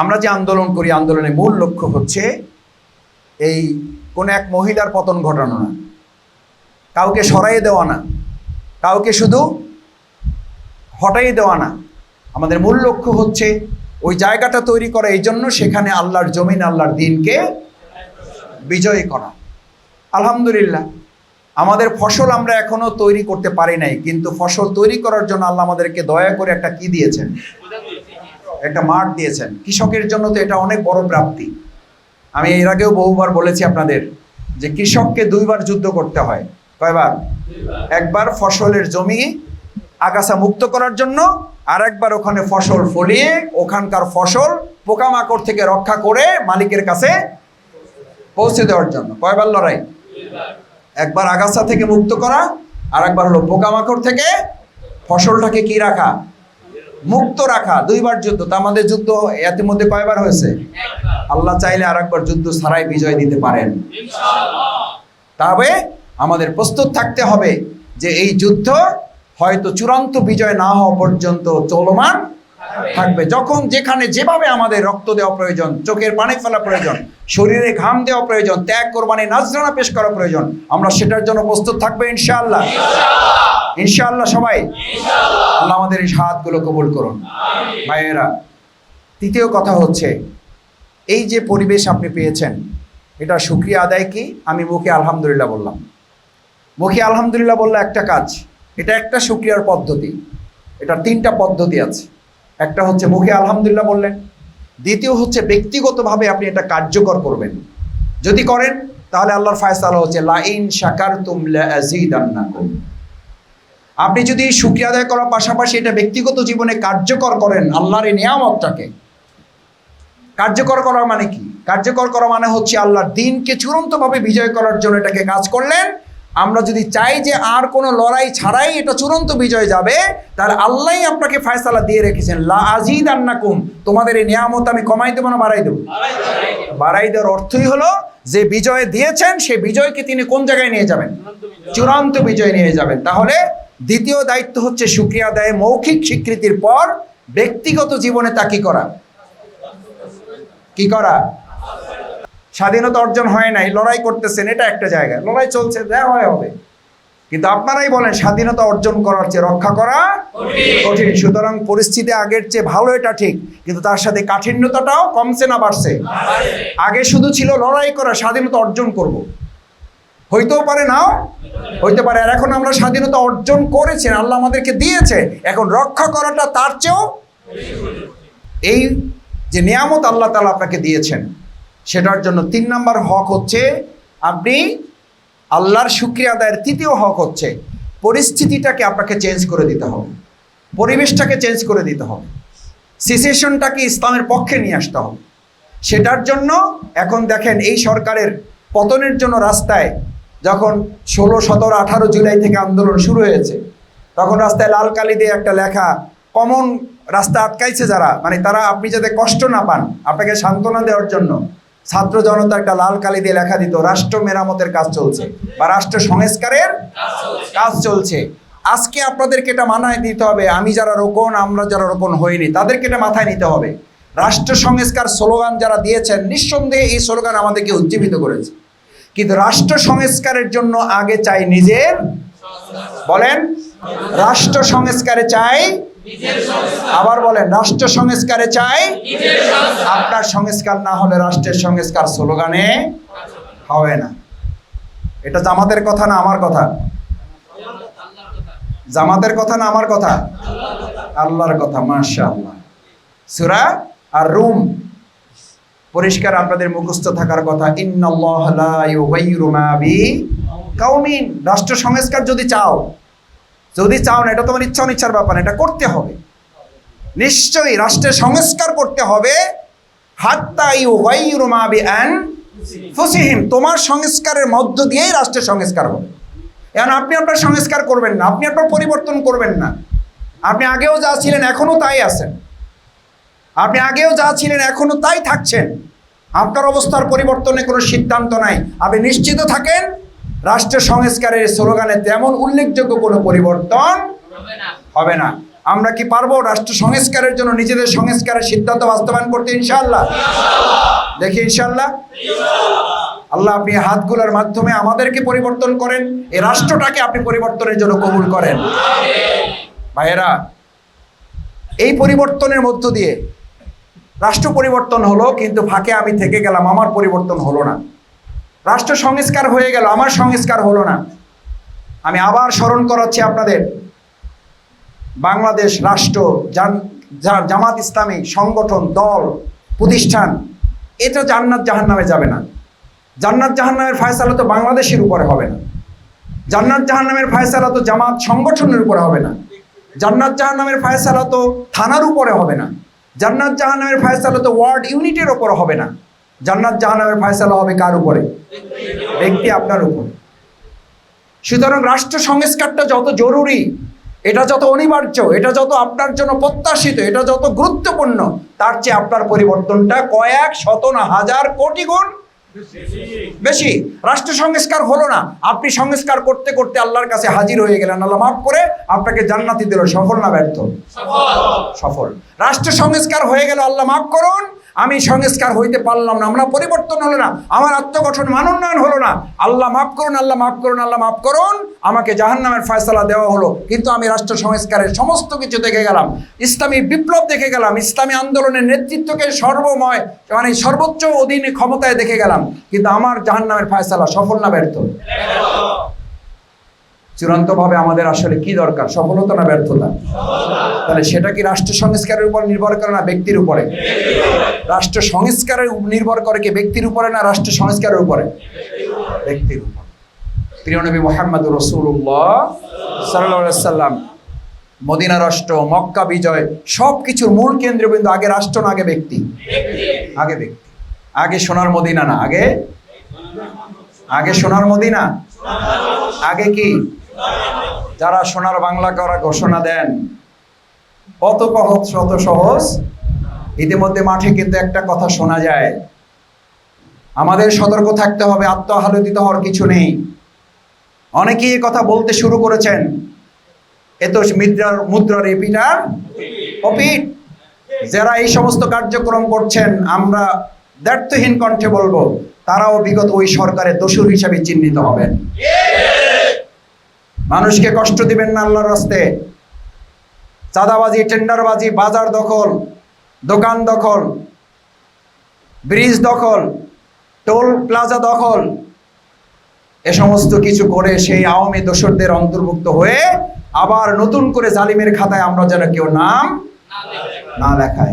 আমরা যে আন্দোলন করি, আন্দোলনের মূল লক্ষ্য হচ্ছে এই কোনো এক মহিলার পতন ঘটানো না। কাউকে সরাইয়ে দেওয়া না। কাউকে শুধু হটাইয়ে দেওয়া না। আমাদের মূল লক্ষ্য হচ্ছে ওই জায়গাটা তৈরি করা, এই জন্য সেখানে আল্লাহর জমিন, আল্লাহর দিনকে বিজয়ী করা। আলহামদুলিল্লাহ, আমাদের ফসল আমরা এখনও তৈরি করতে পারি নাই, কিন্তু ফসল তৈরি করার জন্য আল্লাহ আমাদেরকে দয়া করে একটা কি দিয়েছেন? একটা মাঠ দিয়েছেন। কৃষকের জন্য তো এটা অনেক বড় প্রাপ্তি। আমি এর আগেও বহুবার বলেছি আপনাদের যে কৃষককে দুইবার যুদ্ধ করতে হয়। কয়বার? একবার ফসলের জমি আগাছা মুক্ত করার জন্য আর একবার ওখানে ফসল ফলিয়ে ওখানকার ফসল পোকামাকড় থেকে রক্ষা করে মালিকের কাছে পৌঁছে দেওয়ার জন্য। কয়বার লড়াই? একবার আগাছা থেকে মুক্ত করা আর একবার হলো পোকামাকড় থেকে ফসলটাকে কি রাখা? মুক্ত রাখা দুইবার যুদ্ধ তা আমাদের যুদ্ধ এর মধ্যে কয়বার হয়েছে? আল্লাহ চাইলে আর একবার যুদ্ধ ছাড়াই বিজয় দিতে পারেন। তবে আমাদের প্রস্তুত থাকতে হবে যে এই যুদ্ধ হয়তো চূড়ান্ত বিজয় না হওয়া পর্যন্ত চলমান থাকবে। যখন যেখানে যেভাবে আমাদের রক্ত দেওয়া প্রয়োজন চোখের পানি ফেলা প্রয়োজন শরীরে ঘাম দেওয়া প্রয়োজন ত্যাগ কোরবানি নাজরানা পেশ করা প্রয়োজন আমরা সেটার জন্য প্রস্তুত থাকব ইনশাআল্লাহ। ইনশাআল্লাহ। সবাই। আল্লাহ আমাদের এই হাতগুলো কবুল করুন। ভাইয়েরা, তৃতীয় কথা হচ্ছে, এই যে পরিবেশ আপনি পেয়েছেন, এটা সুক্রিয়া আদায় কি? আমি মুখে আলহামদুলিল্লাহ বললাম। মুখে আলহামদুলিল্লাহ বললে একটা কাজ, এটা একটা সুক্রিয়ার পদ্ধতি। এটা তিনটা পদ্ধতি আছে। একটা হচ্ছে মুখে আলহামদুলিল্লাহ বললেন। দ্বিতীয় হচ্ছে ব্যক্তিগতভাবে আপনি এটা কার্যকর করবেন। যদি করেন, তাহলে আল্লাহর ফায়সালা হচ্ছে লাইন শাকার তুমলা আপনি যদি সুক্রিয়া আদায় করার পাশাপাশি এটা ব্যক্তিগত জীবনে কার্যকর করেন আল্লাহর এই নিয়ামতটাকে। কার্যকর করা মানে কি? কার্যকর করা মানে হচ্ছে আল্লাহর দিনকে চূড়ান্তভাবে বিজয় করার জন্য এটাকে কাজ করলেন। আমরা যদি চাই যে আর কোনো লড়াই ছাড়াই এটা চূড়ান্ত বিজয় যাবে তাহলে আল্লাহই আপনাকে ফায়সালা দিয়ে রেখেছেন। লা আজিদ আন্নাকুম তোমাদের এই নিয়ামত আমি কমাই দেবো না বাড়াই দেবো? বাড়াই দেওয়ার অর্থই হলো যে বিজয় দিয়েছেন সেই বিজয়কে তিনি কোন জায়গায় নিয়ে যাবেন? চূড়ান্ত বিজয় নিয়ে যাবেন। তাহলে দ্বিতীয় দায়িত্ব হচ্ছে সুক্রিয়া দেয় মৌখিক স্বীকৃতির পর ব্যক্তিগত জীবনে তা কি করা? কি করা? স্বাধীনতা অর্জন হয় নাই, লড়াই করতেছেন, এটা একটা জায়গা। লড়াই চলছে দেওয়া হয় হবে। কিন্তু আপনারাই বলেন, স্বাধীনতা অর্জন করার চেয়ে রক্ষা করা কঠিন। সুতরাং পরিস্থিতি আগের চেয়ে ভালো, এটা ঠিক। কিন্তু তার সাথে কাঠিন্যতাটাও কমছে না, বাড়ছে। আগে শুধু ছিল লড়াই করা, স্বাধীনতা অর্জন করব। হইতেও পারে নাও? হইতে পারে। আর এখন আমরা স্বাধীনতা অর্জন করেছেন আল্লাহ আমাদেরকে দিয়েছে, এখন রক্ষা করাটা তার চেয়েও এই যে নিয়ামত আল্লাহ তালা আপনাকে দিয়েছেন, সেটার জন্য তিন নাম্বার হক হচ্ছে, আপনি আল্লাহর শুক্রিয়া আদায়ের তৃতীয় হক হচ্ছে, পরিস্থিতিটাকে আপনাকে চেঞ্জ করে দিতে হবে, পরিবেশটাকে চেঞ্জ করে দিতে হবে, সিচুয়েশনটাকে ইসলামের পক্ষে নিয়ে আসতে হবে। সেটার জন্য এখন দেখেন এই সরকারের পতনের জন্য রাস্তায় যখন ষোলো, সতেরো, আঠারো জুলাই থেকে আন্দোলন শুরু হয়েছে, তখন রাস্তায় লাল কালি দিয়ে একটা লেখা, কমন রাস্তা আটকাইছে যারা মানে তারা আপনি যাতে কষ্ট না পান, আপনাকে সান্ত্বনা দেওয়ার জন্য ছাত্র জনতা একটা লাল কালি দিয়ে লেখা দিত, রাষ্ট্র মেরামতের কাজ চলছে বা রাষ্ট্র সংস্কারের কাজ চলছে। আজকে আপনাদেরকে এটা মানায় দিতে হবে, আমি যারা রোপণ আমরা যারা রোপণ হইনি, তাদেরকে এটা মাথায় নিতে হবে। রাষ্ট্র সংস্কার স্লোগান যারা দিয়েছেন, নিঃসন্দেহে এই স্লোগান আমাদেরকে উজ্জীবিত করেছে। কিন্তু রাষ্ট্র সংস্কারের জন্য আগে চাই নিজের বলেন, রাষ্ট্র সংস্কারে চাই আবার বলেন, রাষ্ট্র সংস্কারে চাই আপনার সংস্কার না হলে রাষ্ট্রের সংস্কার স্লোগানে হবে না। এটা জামাতের কথা না আমার কথা? জামাতের কথা না আমার কথা? আল্লাহর কথা মাশা আল্লাহ সুরা আর রুম পরিষ্কার আপনাদের মুখস্থ থাকার কথা কাউমিন রাষ্ট্র সংস্কার যদি চাও যদি চাও না, এটা তোমার ইচ্ছা অনিচ্ছার ব্যাপার এটা করতে হবে। নিশ্চয়ই রাষ্ট্রের সংস্কার করতে হবে। তোমার সংস্কারের মধ্য দিয়েই রাষ্ট্রের সংস্কার হবে। এখন আপনি আপনার সংস্কার করবেন না, আপনি আপনার পরিবর্তন করবেন না। আপনি আগেও যা ছিলেন, এখনও তাই আছেন। আপনি আগেও যা ছিলেন এখনও তাই থাকছেন। আপনার অবস্থার পরিবর্তনে কোনো সিদ্ধান্ত নাই। আপনি নিশ্চিত থাকেন রাষ্ট্র সংস্কারের স্লোগানে তেমন উল্লেখযোগ্য কোনো পরিবর্তন হবে না। আমরা কি পারব রাষ্ট্র সংস্কারের জন্য নিজেদের সংস্কারের সিদ্ধান্ত বাস্তবায়ন করতে ইনশাল্লাহ দেখি ইনশাল্লাহ আল্লাহ আপনি হাতগুলোর মাধ্যমে আমাদেরকে পরিবর্তন করেন এই রাষ্ট্রটাকে আপনি পরিবর্তনের জন্য কবুল করেন। ভাইয়েরা এই পরিবর্তনের মধ্য দিয়ে রাষ্ট্র পরিবর্তন হলো, কিন্তু ফাঁকে আমি থেকে গেলাম, আমার পরিবর্তন হলো না। রাষ্ট্র সংস্কার হয়ে গেল, আমার সংস্কার হলো না। আমি আবার স্মরণ করাচ্ছি আপনাদের। বাংলাদেশ রাষ্ট্র জামাত ইসলামী, সংগঠন, দল, প্রতিষ্ঠান, এটা জান্নাত জাহান নামে যাবে না। জান্নাত জাহান্নামের ফায়সালা তো বাংলাদেশের উপরে হবে না। জান্নাত জাহান্নামের ফায়সালা তো জামাত সংগঠনের উপরে হবে না। জান্নাত জাহান্নামের ফায়সালা তো থানার উপরে হবে না। জান্নাত জাহান্নামের ফায়সালা তো ওয়ার্ড ইউনিটের ওপর হবে না। জান্নাত জাহান্নামের ফায়সালা হবে কার উপরে? ব্যক্তি আপনার উপরে। সুতরাং রাষ্ট্র সংস্কারটা যত জরুরি, এটা যত অনিবার্য, এটা যত আপনার জন্য প্রত্যাশিত, এটা যত গুরুত্বপূর্ণ, তার চেয়ে আপনার পরিবর্তনটা কয়েক শত না হাজার কোটি গুণ বেশি। রাষ্ট্র সংস্কার হলো না। আপনি সংস্কার করতে করতে আল্লাহর কাছে হাজির হয়ে গেলেন। আল্লাহ মাফ করে আপনাকে জান্নাতি দিল। সফল না ব্যর্থ? সফল। রাষ্ট্র সংস্কার হয়ে গেল। আল্লাহ মাফ করুন। আমি সংস্কার হইতে পারলাম না, আমরা পরিবর্তন হলো না, আমার আত্মগঠন মানোন্নয়ন হলো না। আল্লাহ মাফ করুন, আল্লাহ মাফ করুন, আল্লাহ মাফ করুন, আমাকে জাহান্নামের ফয়সালা দেওয়া হলো। কিন্তু আমি রাষ্ট্র সংস্কারের সমস্ত কিছু দেখে গেলাম, ইসলামী বিপ্লব দেখে গেলাম, ইসলামী আন্দোলনের নেতৃত্বকে সর্বময় মানে সর্বোচ্চ অধীনে ক্ষমতায় দেখে গেলাম। কিন্তু আমার জাহান্নামের ফয়সালা সফল না ব্যর্থ? চূড়ান্তভাবে আমাদের আসলে কি দরকার? সফলতা না ব্যর্থতা? তাহলে সেটা কি রাষ্ট্র সংস্কারের উপর নির্ভর করে না ব্যক্তির উপরে? রাষ্ট্র সংস্কারের নির্ভর করে কি ব্যক্তির উপরে না রাষ্ট্র সংস্কারের উপরে? ব্যক্তির উপর। প্রিয় নবী মোহাম্মদ রসুল্লাহ সাল্লাহ সাল্লাম মদিনা রাষ্ট্র, মক্কা বিজয় সব কিছুর মূল কেন্দ্রবিন্দু আগে রাষ্ট্র না আগে ব্যক্তি? আগে ব্যক্তি। আগে সোনার মদিনা না? আগে? আগে সোনার মদিনা? আগে কি? যারা সোনার বাংলা করা ঘোষণা দেন, কত সহজ, শত সহজ? ইতিমধ্যে মাঠে কিন্তু একটা কথা শোনা যায়। আমাদের সতর্ক থাকতে হবে আত্মহালোদিত হওয়ার কিছু নেই। অনেকেই কথা বলতে শুরু করেছেন। এ তো মুদ্রার মুদ্রার এপিটার অপিট যারা এই সমস্ত কার্যক্রম করছেন, আমরা দ্ব্যর্থহীন কণ্ঠে বলব, তারাও বিগত ওই সরকারের দোষর হিসাবে চিহ্নিত হবেন। মানুষকে কষ্ট দিবেন না আল্লাহর রাস্তে। চাঁদাবাজি, টেন্ডারবাজি, বাজার দখল, দোকান দখল, ব্রিজ দখল, টোল প্লাজা দখল, এ সমস্ত কিছু করে সেই আওয়ামী দোসরদের অন্তর্ভুক্ত হয়ে আবার নতুন করে জালিমের খাতায় আমরা যেন কেউ নাম না লেখাই